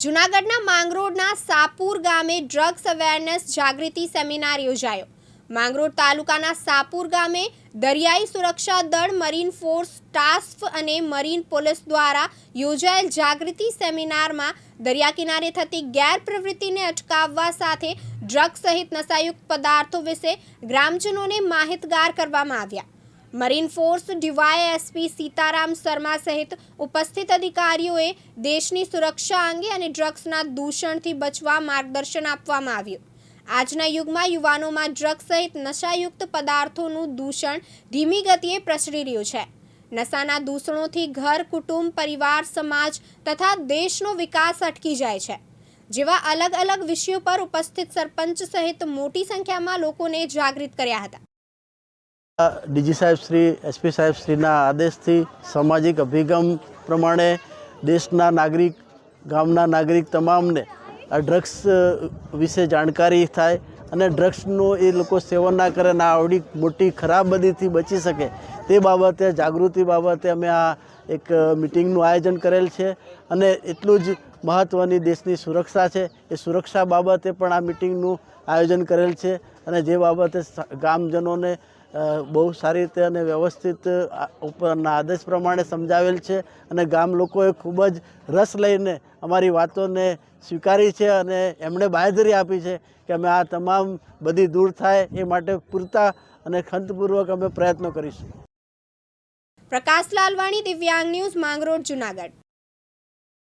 જૂનાગઢના માંગરોળના સાપુર ગામે drugs awareness જાગૃતિ seminar યોજાયો. માંગરોળ તાલુકાના સાપુર ગામે દરિયાઈ સુરક્ષા દળ, મરીન ફોર્સ, ટાસ્ક અને મરીન પોલીસ દ્વારા યોજાયેલ જાગૃતિ સેમિનારમાં દરિયા કિનારે થતી ગેરપ્રવૃત્તિને અટકાવવા સાથે ડ્રગ્સ સહિત નશાયુક્ત પદાર્થો વિશે ગ્રામજનોને માહિતગાર કરવામાં આવ્યા. Marine force D Y SP Sitaram Sharma સહિત ઉપસ્થિત અધિકારીઓએ દેશની સુરક્ષા અંગે અને ડ્રગ્સના દૂષણથી બચવા માર્ગદર્શન આપવામાં આવ્યું. આજના યુગમાં યુવાનોમાં ડ્રગ્સ સહિત નશાયુક્ત પદાર્થોનું દૂષણ ધીમી ગતિએ પ્રસરી રહ્યું છે. નશાના દૂષણોથી ઘર, કુટુંબ, પરિવાર, સમાજ તથા દેશનો વિકાસ અટકી જાય છે. જેવા અલગ અલગ વિષયો પર ઉપસ્થિત સરપંચ સહિત મોટી સંખ્યામાં લોકોને જાગૃત કર્યા હતા. ડીજી સાહેબ શ્રી, એસપી સાહેબ શ્રીના આદેશથી સામાજિક અભિગમ પ્રમાણે દેશના નાગરિક, ગામના નાગરિક તમામને આ ડ્રગ્સ વિશે જાણકારી થાય અને ડ્રગ્સનું એ લોકો સેવન ના કરે અને આવડી મોટી ખરાબ બધીથી બચી શકે તે બાબતે, જાગૃતિ બાબતે અમે આ એક મિટિંગનું આયોજન કરેલ છે અને એટલું જ મહત્ત્વની દેશની સુરક્ષા છે. એ સુરક્ષા બાબતે પણ આ મિટિંગનું આયોજન કરેલ છે અને જે બાબતે ગામજનોને બહુ સારી રીતે અને વ્યવસ્થિત ઉપરના આદેશ પ્રમાણે સમજાવેલ છે અને ગામ લોકોએ ખૂબ જ રસ લઈને અમારી વાતોને સ્વીકારી છે અને એમણે બાંયધરી આપી છે કે અમે આ તમામ બધી દૂર થાય એ માટે પૂરતા અને ખંતપૂર્વક અમે પ્રયત્નો કરીશું. પ્રકાશ લાલવાણી, દિવ્યાંગ ન્યૂઝ, માંગરોળ, જુનાગઢ.